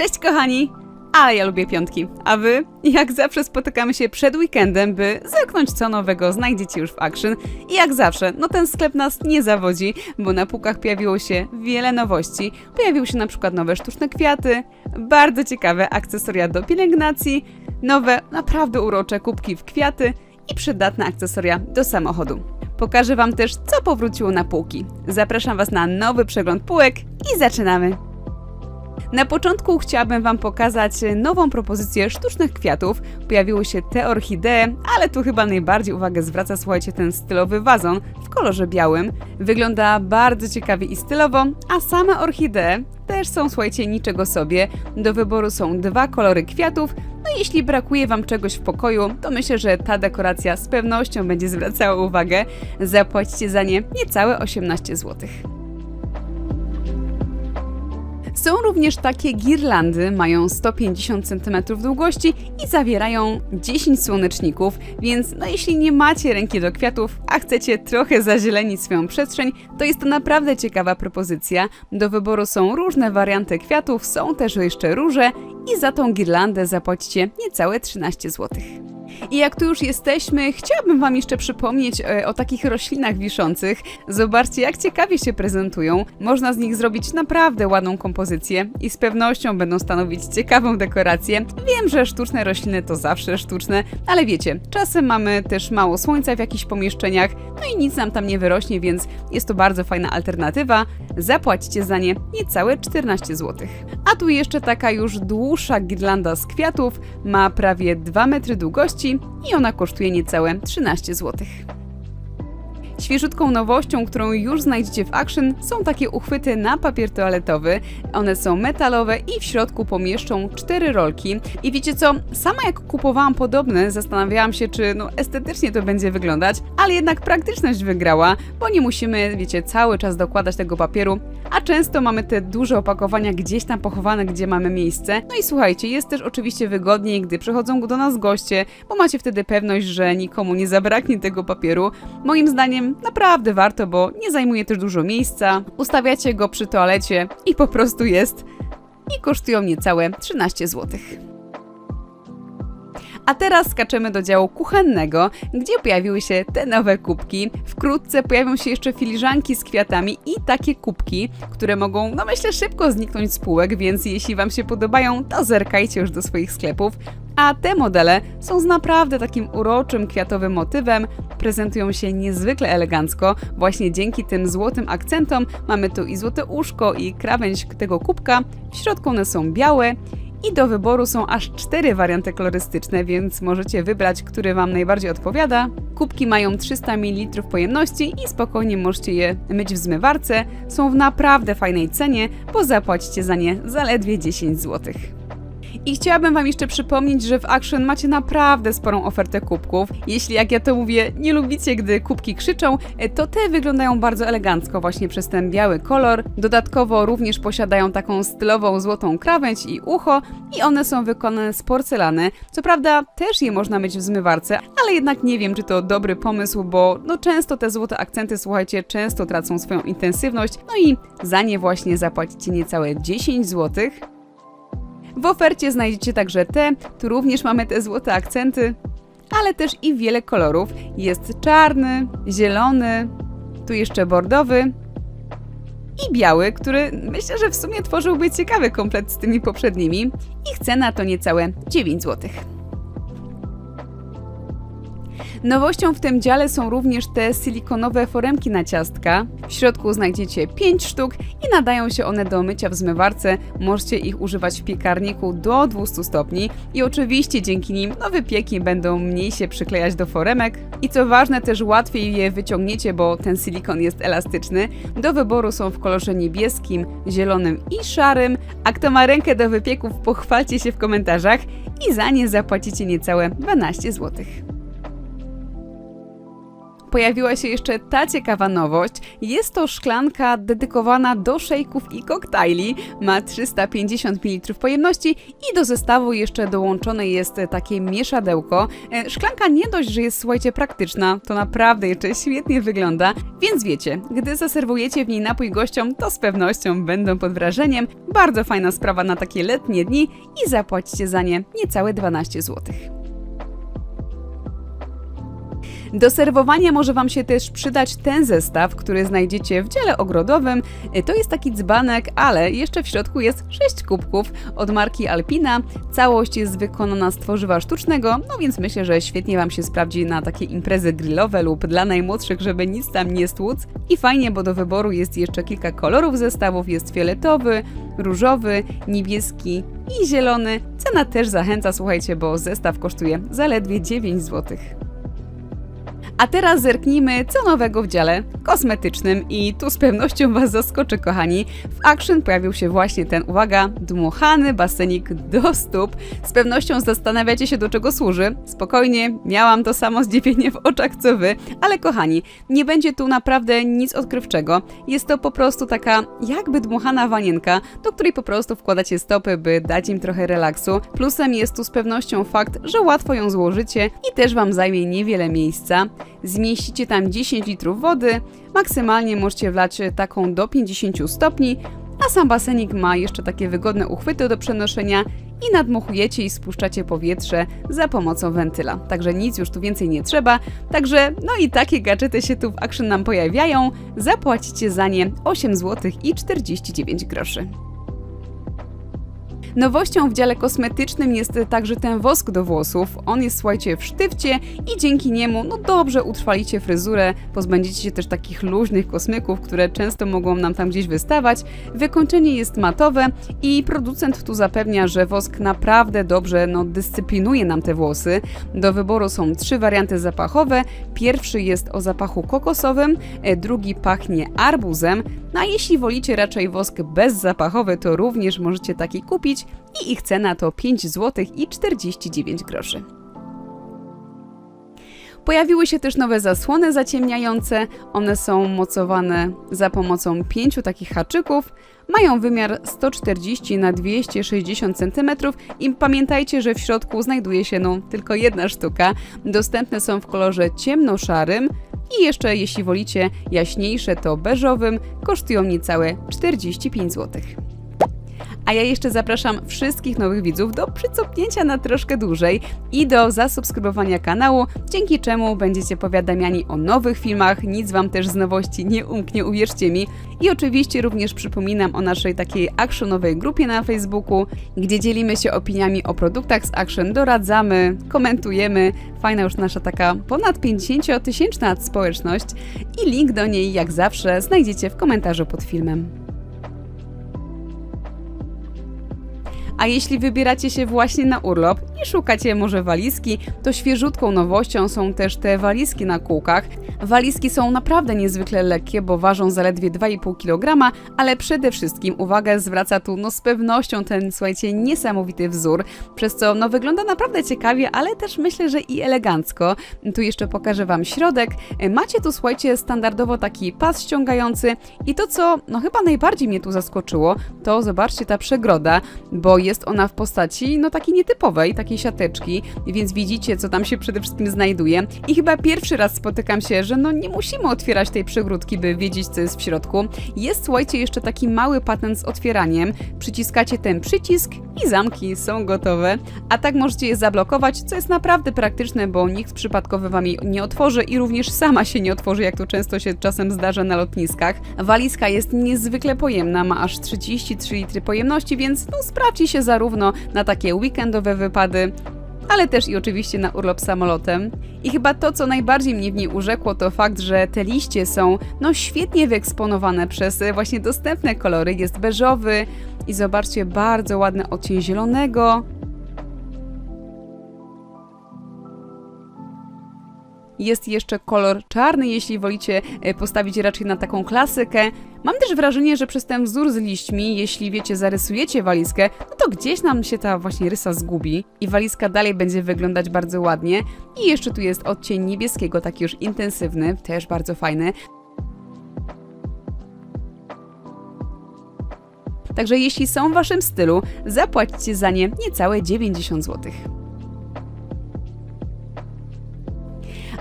Cześć kochani! Ale ja lubię piątki. A wy? Jak zawsze spotykamy się przed weekendem, by zerknąć co nowego znajdziecie już w Action. I jak zawsze, no ten sklep nas nie zawodzi, bo na półkach pojawiło się wiele nowości. Pojawiły się na przykład nowe sztuczne kwiaty, bardzo ciekawe akcesoria do pielęgnacji, nowe, naprawdę urocze kubki w kwiaty i przydatne akcesoria do samochodu. Pokażę Wam też, co powróciło na półki. Zapraszam Was na nowy przegląd półek i zaczynamy! Na początku chciałabym Wam pokazać nową propozycję sztucznych kwiatów. Pojawiły się te orchidee, ale tu chyba najbardziej uwagę zwraca, słuchajcie, ten stylowy wazon w kolorze białym. Wygląda bardzo ciekawie i stylowo, a same orchidee też są, słuchajcie, niczego sobie. Do wyboru są dwa kolory kwiatów. No jeśli brakuje Wam czegoś w pokoju, to myślę, że ta dekoracja z pewnością będzie zwracała uwagę. Zapłacicie za nie niecałe 18 złotych. Są również takie girlandy, mają 150 cm długości i zawierają 10 słoneczników, więc no jeśli nie macie ręki do kwiatów, a chcecie trochę zazielenić swoją przestrzeń, to jest to naprawdę ciekawa propozycja. Do wyboru są różne warianty kwiatów, są też jeszcze róże i za tą girlandę zapłacicie niecałe 13 zł. I jak tu już jesteśmy, chciałabym Wam jeszcze przypomnieć e, o takich roślinach wiszących. Zobaczcie, jak ciekawie się prezentują. Można z nich zrobić naprawdę ładną kompozycję i z pewnością będą stanowić ciekawą dekorację. Wiem, że sztuczne rośliny to zawsze sztuczne, ale wiecie, czasem mamy też mało słońca w jakichś pomieszczeniach, no i nic nam tam nie wyrośnie, więc jest to bardzo fajna alternatywa. Zapłacicie za nie niecałe 14 zł. A tu jeszcze taka już dłuższa girlanda z kwiatów, ma prawie 2 metry długości i ona kosztuje niecałe 13 zł. Świeżutką nowością, którą już znajdziecie w Action, są takie uchwyty na papier toaletowy. One są metalowe i w środku pomieszczą cztery rolki. I wiecie co? Sama jak kupowałam podobne, zastanawiałam się, czy no, estetycznie to będzie wyglądać, ale jednak praktyczność wygrała, bo nie musimy, wiecie, cały czas dokładać tego papieru, a często mamy te duże opakowania gdzieś tam pochowane, gdzie mamy miejsce. No i słuchajcie, jest też oczywiście wygodniej, gdy przychodzą do nas goście, bo macie wtedy pewność, że nikomu nie zabraknie tego papieru. Moim zdaniem naprawdę warto, bo nie zajmuje też dużo miejsca. Ustawiacie go przy toalecie i po prostu jest. I kosztują niecałe 13 zł. A teraz skaczemy do działu kuchennego, gdzie pojawiły się te nowe kubki. Wkrótce pojawią się jeszcze filiżanki z kwiatami i takie kubki, które mogą, no myślę, szybko zniknąć z półek, więc jeśli Wam się podobają, to zerkajcie już do swoich sklepów. A te modele są z naprawdę takim uroczym kwiatowym motywem, prezentują się niezwykle elegancko. Właśnie dzięki tym złotym akcentom mamy tu i złote uszko, i krawędź tego kubka. W środku one są białe i do wyboru są aż cztery warianty kolorystyczne, więc możecie wybrać, który Wam najbardziej odpowiada. Kubki mają 300 ml pojemności i spokojnie możecie je myć w zmywarce. Są w naprawdę fajnej cenie, bo zapłacicie za nie zaledwie 10 zł. I chciałabym Wam jeszcze przypomnieć, że w Action macie naprawdę sporą ofertę kubków. Jeśli, jak ja to mówię, nie lubicie, gdy kubki krzyczą, e, to te wyglądają bardzo elegancko właśnie przez ten biały kolor. Dodatkowo również posiadają taką stylową złotą krawędź i ucho i one są wykonane z porcelany. Co prawda też je można myć w zmywarce, ale jednak nie wiem, czy to dobry pomysł, bo no często te złote akcenty, słuchajcie, często tracą swoją intensywność, no i za nie właśnie zapłacicie niecałe 10 złotych. W ofercie znajdziecie także te, tu również mamy te złote akcenty, ale też i wiele kolorów. Jest czarny, zielony, tu jeszcze bordowy i biały, który myślę, że w sumie tworzyłby ciekawy komplet z tymi poprzednimi. Ich cena to niecałe 9 złotych. Nowością w tym dziale są również te silikonowe foremki na ciastka. W środku znajdziecie 5 sztuk i nadają się one do mycia w zmywarce. Możecie ich używać w piekarniku do 200 stopni i oczywiście dzięki nim no wypieki będą mniej się przyklejać do foremek. I co ważne, też łatwiej je wyciągniecie, bo ten silikon jest elastyczny. Do wyboru są w kolorze niebieskim, zielonym i szarym. A kto ma rękę do wypieków, pochwalcie się w komentarzach i za nie zapłacicie niecałe 12 złotych. Pojawiła się jeszcze ta ciekawa nowość. Jest to szklanka dedykowana do szejków i koktajli. Ma 350 ml pojemności i do zestawu jeszcze dołączone jest takie mieszadełko. E, Szklanka nie dość, że jest słuchajcie praktyczna, to naprawdę jeszcze świetnie wygląda. Więc wiecie, gdy zaserwujecie w niej napój gościom, to z pewnością będą pod wrażeniem. Bardzo fajna sprawa na takie letnie dni i zapłacicie za nie niecałe 12 zł. Do serwowania może Wam się też przydać ten zestaw, który znajdziecie w dziale ogrodowym. To jest taki dzbanek, ale jeszcze w środku jest 6 kubków od marki Alpina. Całość jest wykonana z tworzywa sztucznego, no więc myślę, że świetnie Wam się sprawdzi na takie imprezy grillowe lub dla najmłodszych, żeby nic tam nie stłuc. I fajnie, bo do wyboru jest jeszcze kilka kolorów zestawów. Jest fioletowy, różowy, niebieski i zielony. Cena też zachęca, słuchajcie, bo zestaw kosztuje zaledwie 9 zł. A teraz zerknijmy, co nowego w dziale kosmetycznym i tu z pewnością Was zaskoczy, kochani. W Action pojawił się właśnie ten, uwaga, dmuchany basenik do stóp. Z pewnością zastanawiacie się, do czego służy. Spokojnie, miałam to samo zdziwienie w oczach, co Wy, ale kochani, nie będzie tu naprawdę nic odkrywczego. Jest to po prostu taka jakby dmuchana wanienka, do której po prostu wkładacie stopy, by dać im trochę relaksu. Plusem jest tu z pewnością fakt, że łatwo ją złożycie i też Wam zajmie niewiele miejsca. Zmieścicie tam 10 litrów wody, maksymalnie możecie wlać taką do 50 stopni, a sam basenik ma jeszcze takie wygodne uchwyty do przenoszenia i nadmuchujecie i spuszczacie powietrze za pomocą wentyla. Także nic już tu więcej nie trzeba. Także no i takie gadżety się tu w Action nam pojawiają. Zapłacicie za nie 8 zł i 49 groszy. Nowością w dziale kosmetycznym jest także ten wosk do włosów. On jest, słuchajcie, w sztywcie i dzięki niemu no dobrze utrwalicie fryzurę, pozbędziecie się też takich luźnych kosmyków, które często mogą nam tam gdzieś wystawać. Wykończenie jest matowe i producent tu zapewnia, że wosk naprawdę dobrze no, dyscyplinuje nam te włosy. Do wyboru są trzy warianty zapachowe. Pierwszy jest o zapachu kokosowym, e, drugi pachnie arbuzem, no a jeśli wolicie raczej wosk bezzapachowy, to również możecie taki kupić i ich cena to 5 zł i 49 groszy. Pojawiły się też nowe zasłony zaciemniające. One są mocowane za pomocą pięciu takich haczyków. Mają wymiar 140 na 260 cm i pamiętajcie, że w środku znajduje się no tylko jedna sztuka. Dostępne są w kolorze ciemnoszarym i jeszcze jeśli wolicie jaśniejsze to beżowym, kosztują niecałe 45 zł. A ja jeszcze zapraszam wszystkich nowych widzów do przycopnięcia na troszkę dłużej i do zasubskrybowania kanału, dzięki czemu będziecie powiadamiani o nowych filmach, nic Wam też z nowości nie umknie, uwierzcie mi. I oczywiście również przypominam o naszej takiej actionowej grupie na Facebooku, gdzie dzielimy się opiniami o produktach z Action, doradzamy, komentujemy. Fajna już nasza taka ponad 50-tysięczna społeczność i link do niej jak zawsze znajdziecie w komentarzu pod filmem. A jeśli wybieracie się właśnie na urlop i szukacie może walizki, to świeżutką nowością są też te walizki na kółkach. Walizki są naprawdę niezwykle lekkie, bo ważą zaledwie 2,5 kg, ale przede wszystkim uwagę zwraca tu no z pewnością ten, słuchajcie, niesamowity wzór, przez co no wygląda naprawdę ciekawie, ale też myślę, że i elegancko. Tu jeszcze pokażę Wam środek. Macie tu, słuchajcie, standardowo taki pas ściągający i to, co no chyba najbardziej mnie tu zaskoczyło, to zobaczcie ta przegroda, bo jest jest ona w postaci no takiej nietypowej, takiej siateczki, więc widzicie, co tam się przede wszystkim znajduje. I chyba pierwszy raz spotykam się, że no nie musimy otwierać tej przegródki, by wiedzieć, co jest w środku. Jest, słuchajcie, jeszcze taki mały patent z otwieraniem. Przyciskacie ten przycisk i zamki są gotowe. A tak możecie je zablokować, co jest naprawdę praktyczne, bo nikt przypadkowy wam jej nie otworzy i również sama się nie otworzy, jak to często się czasem zdarza na lotniskach. Walizka jest niezwykle pojemna, ma aż 33 litry pojemności, więc no sprawdzi się zarówno na takie weekendowe wypady, ale też i oczywiście na urlop samolotem. I chyba to, co najbardziej mnie w niej urzekło, to fakt, że te liście są no świetnie wyeksponowane przez właśnie dostępne kolory. Jest beżowy i zobaczcie, bardzo ładny odcień zielonego, Jest jeszcze kolor czarny, jeśli wolicie e, postawić raczej na taką klasykę. Mam też wrażenie, że przez ten wzór z liśćmi, jeśli wiecie, zarysujecie walizkę, no to gdzieś nam się ta właśnie rysa zgubi i walizka dalej będzie wyglądać bardzo ładnie. I jeszcze tu jest odcień niebieskiego, taki już intensywny, też bardzo fajny. Także jeśli są w waszym stylu, zapłaćcie za nie niecałe 90 zł.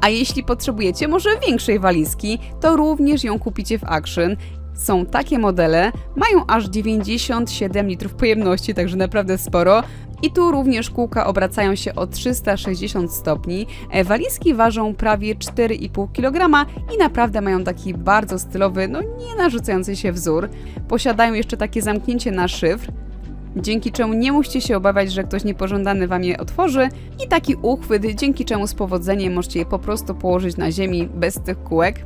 A jeśli potrzebujecie może większej walizki, to również ją kupicie w Action. Są takie modele, mają aż 97 litrów pojemności, także naprawdę sporo. I tu również kółka obracają się o 360 stopni. E, Walizki ważą prawie 4,5 kg i naprawdę mają taki bardzo stylowy, no nie narzucający się wzór. Posiadają jeszcze takie zamknięcie na szyfr, dzięki czemu nie musicie się obawiać, że ktoś niepożądany wam je otworzy i taki uchwyt, dzięki czemu z powodzeniem możecie je po prostu położyć na ziemi bez tych kółek.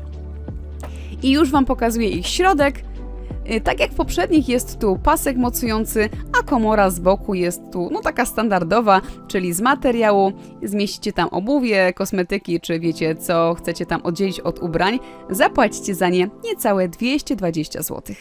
I już wam pokazuję ich środek. Y, Tak jak w poprzednich jest tu pasek mocujący, a komora z boku jest tu no taka standardowa, czyli z materiału. Zmieścicie tam obuwie, kosmetyki, czy wiecie co chcecie tam oddzielić od ubrań. Zapłacicie za nie niecałe 220 zł.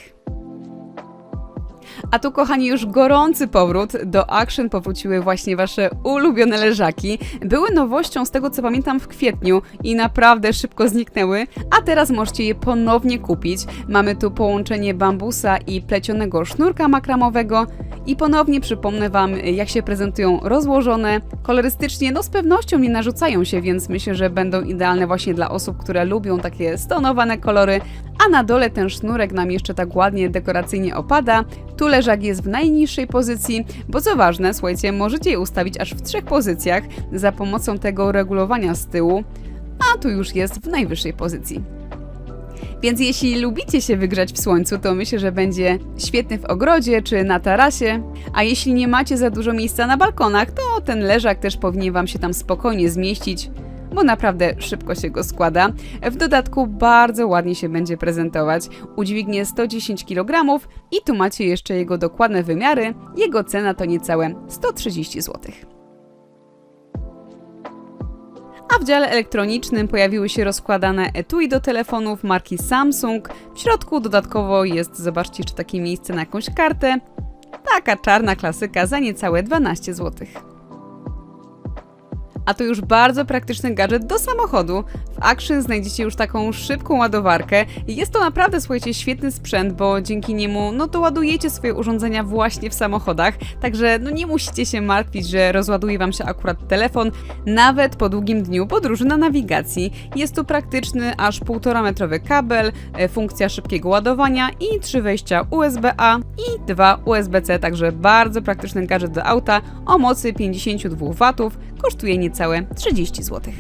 A tu, kochani, już gorący powrót. Do Action powróciły właśnie wasze ulubione leżaki. Były nowością z tego, co pamiętam, w kwietniu i naprawdę szybko zniknęły, a teraz możecie je ponownie kupić. Mamy tu połączenie bambusa i plecionego sznurka makramowego. I ponownie przypomnę Wam, jak się prezentują rozłożone. Kolorystycznie, no z pewnością nie narzucają się, więc myślę, że będą idealne właśnie dla osób, które lubią takie stonowane kolory. A na dole ten sznurek nam jeszcze tak ładnie dekoracyjnie opada. Tu leżak jest w najniższej pozycji, bo co ważne, słuchajcie, możecie je ustawić aż w trzech pozycjach za pomocą tego regulowania z tyłu, a tu już jest w najwyższej pozycji. Więc jeśli lubicie się wygrzać w słońcu, to myślę, że będzie świetny w ogrodzie czy na tarasie. A jeśli nie macie za dużo miejsca na balkonach, to ten leżak też powinien Wam się tam spokojnie zmieścić, bo naprawdę szybko się go składa. W dodatku bardzo ładnie się będzie prezentować. Udźwignie 110 kg i tu macie jeszcze jego dokładne wymiary. Jego cena to niecałe 130 zł. A w dziale elektronicznym pojawiły się rozkładane etui do telefonów marki Samsung. W środku dodatkowo jest, zobaczcie, jeszcze takie miejsce na jakąś kartę. Taka czarna klasyka za niecałe 12 zł. A to już bardzo praktyczny gadżet do samochodu. Action znajdziecie już taką szybką ładowarkę. Jest to naprawdę, słuchajcie, świetny sprzęt, bo dzięki niemu, no to ładujecie swoje urządzenia właśnie w samochodach. Także, no nie musicie się martwić, że rozładuje Wam się akurat telefon, nawet po długim dniu podróży na nawigacji. Jest tu praktyczny, aż 1,5 metrowy kabel, e, funkcja szybkiego ładowania i trzy wejścia USB-A i dwa USB-C, także bardzo praktyczny gadżet do auta o mocy 52 W, kosztuje niecałe 30 zł.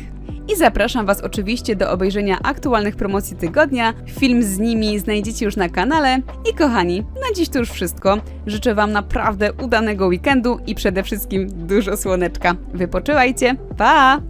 I zapraszam Was oczywiście do obejrzenia aktualnych promocji tygodnia. Film z nimi znajdziecie już na kanale. I kochani, na dziś to już wszystko. Życzę Wam naprawdę udanego weekendu i przede wszystkim dużo słoneczka. Wypoczywajcie. Pa!